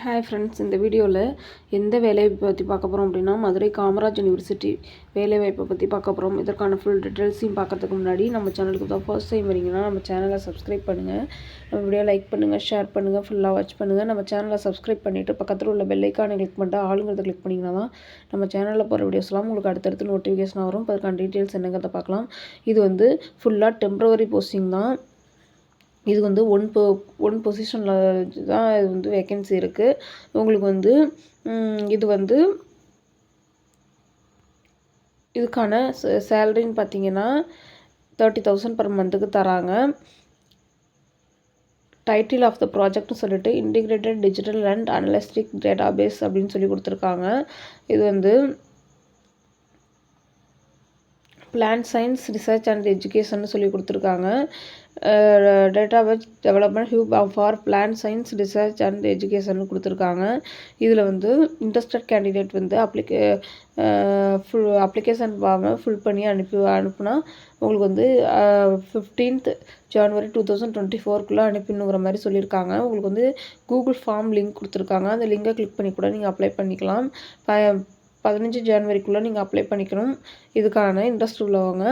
Hi friends இந்த வீடியோவில் எந்த வேலைவாய்ப்பை பற்றி பார்க்க போகிறோம் அப்படின்னா மதுரை காமராஜ் யூனிவர்சிட்டி வேலைவாய்ப்பை பற்றி பார்க்க போகிறோம் இதற்கான ஃபுல் டீட்டெயில்ஸையும் பார்க்கறதுக்கு முன்னாடி நம்ம சேனலுக்கு தான் ஃபர்ஸ்ட் டைம் வரீங்கன்னா நம்ம சேனலை சப்ஸ்கிரைப் பண்ணுங்கள் நம்ம வீடியோ லைக் பண்ணுங்கள் ஷேர் பண்ணுங்கள் ஃபுல்லாக வாட்ச் பண்ணுங்கள் நம்ம சேனலை சப்ஸ்கிரைப் பண்ணிவிட்டு பக்கத்தில் உள்ள பெல்லைக்கானை கிளிக் பண்ணிட்டு ஆளுங்கிறத கிளிக் பண்ணிங்கன்னா தான் நம்ம சேனலில் போகிற வீடியோஸ்லாம் உங்களுக்கு அடுத்தடுத்து நோட்டிஃபிகேஷன் வரும். அதுக்கான டீட்டெயில்ஸ் என்னங்கிறத பார்க்கலாம். இது வந்து ஃபுல்லாக டெம்ப்ரவரி போஸ்டிங் தான். இது வந்து ஒன் பொ ஒன் பொசிஷனில் தான் இது வந்து வேக்கன்சி இருக்குது உங்களுக்கு வந்து இது வந்து இதுக்கான சேலரின்னு பார்த்தீங்கன்னா தேர்ட்டி தௌசண்ட் பர் மந்த்துக்கு தராங்க. டைட்டில் ஆஃப் த ப்ராஜெக்ட்னு சொல்லிட்டு integrated digital and analytic database அப்படின்னு சொல்லி கொடுத்துருக்காங்க. இது வந்து plant science research and education சொல்லி கொடுத்துருக்காங்க. Database development hub for plant science research and education கொடுத்துருக்காங்க. இதில் வந்து இன்ட்ரெஸ்டட் கேண்டிடேட் வந்து அப்ளிகே ஃபுல் அப்ளிகேஷன் ஃபார்மை ஃபில் பண்ணி அனுப்பி அனுப்புனா உங்களுக்கு வந்து fifteenth January two thousand twenty ஃபோர்க்குள்ளே அனுப்பினுங்கிற மாதிரி சொல்லியிருக்காங்க. உங்களுக்கு வந்து கூகுள் ஃபார்ம் லிங்க் கொடுத்துருக்காங்க. அந்த லிங்கை கிளிக் பண்ணி கூட நீங்கள் அப்ளை பண்ணிக்கலாம். ப பதினஞ்சு ஜான்வரிக்குள்ளே நீங்கள் அப்ளை பண்ணிக்கணும். இதுக்கான இன்ட்ரெஸ்ட் உள்ளவங்க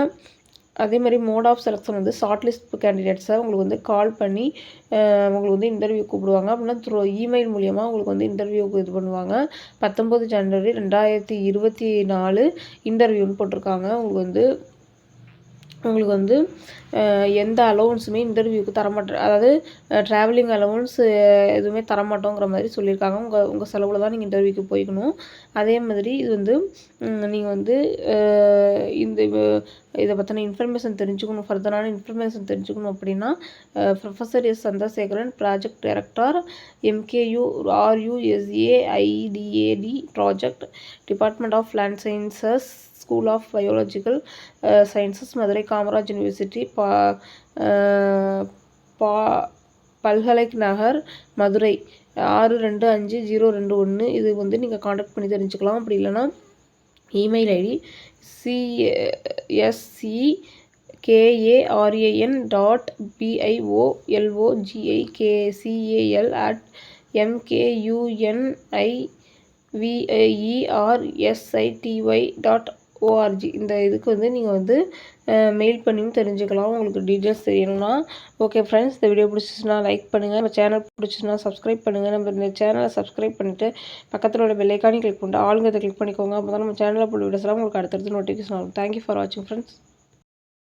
அதே மாதிரி மோட் ஆஃப் செலெக்ஷன் வந்து ஷார்ட் லிஸ்ட் கேண்டிடேட்ஸை உங்களுக்கு வந்து கால் பண்ணி உங்களுக்கு வந்து இன்டர்வியூ கூப்பிடுவாங்க. அப்படின்னா த்ரூ இமெயில் மூலியமாக உங்களுக்கு வந்து இன்டர்வியூக்கு இது பண்ணுவாங்க. பத்தொம்போது ஜனவரி ரெண்டாயிரத்தி இருபத்தி நாலு இன்டர்வியூன்னு போட்டிருக்காங்க. உங்களுக்கு வந்து உங்களுக்கு வந்து எந்த அலோவன்ஸுமே இன்டர்வியூக்கு தரமாட்டேன் அதாவது ட்ராவலிங் அலோவன்ஸ் எதுவுமே தரமாட்டோங்கிற மாதிரி சொல்லியிருக்காங்க. உங்கள் உங்கள் செலவில் தான் நீங்கள் இன்டர்வியூக்கு போய்க்கணும். அதே மாதிரி இது வந்து நீங்கள் வந்து இந்த இதை பற்றின இன்ஃபர்மேஷன் தெரிஞ்சுக்கணும். ஃபர்தரான இன்ஃபர்மேஷன் தெரிஞ்சுக்கணும் அப்படின்னா professor S. Chandrasekaran project director MKU RUSAIDAD project department of land sciences school of biological sciences Madurai Kamaraj University பா பா பல்கலைக் நகர் மதுரை. ஆறு ரெண்டு அஞ்சு ஜீரோ ரெண்டு ஒன்று இது வந்து நீங்கள் காண்டாக்ட் பண்ணி தெரிஞ்சுக்கலாம். அப்படி இல்லைன்னா email ID CSC KARAN dot BIOLOGI KCAL at MKUNI VIERSITY dot ORG இந்த இதுக்கு வந்து நீங்கள் வந்து மெயில் பண்ணியும் தெரிஞ்சுக்கலாம். உங்களுக்கு டீட்டெயில்ஸ் தெரியணும்னா ஓகே ஃப்ரெண்ட்ஸ் இந்த வீடியோ பிடிச்சிச்சுன்னா லைக் பண்ணுங்கள் நம்ம சேனல் பிடிச்சிச்சுன்னா சப்ஸ்கிரைப் பண்ணுங்கள் நம்ம இந்த சேனலை சப்ஸ்கிரைப் பண்ணிவிட்டு பக்கத்தில் உள்ள பெல்லைக்கானி கிளிக் பண்ணிட்டு ஆளுங்க கிளிக் பண்ணிக்கோங்க. அப்போ தான் நம்ம சேனலில் போய் வீடியோஸ்லாம் உங்களுக்கு அடுத்தடுத்து நோட்டிஃபிகேஷன் ஆகும் தேங்க்யூ ஃபார் வாட்சிங் ஃப்ரெண்ட்ஸ்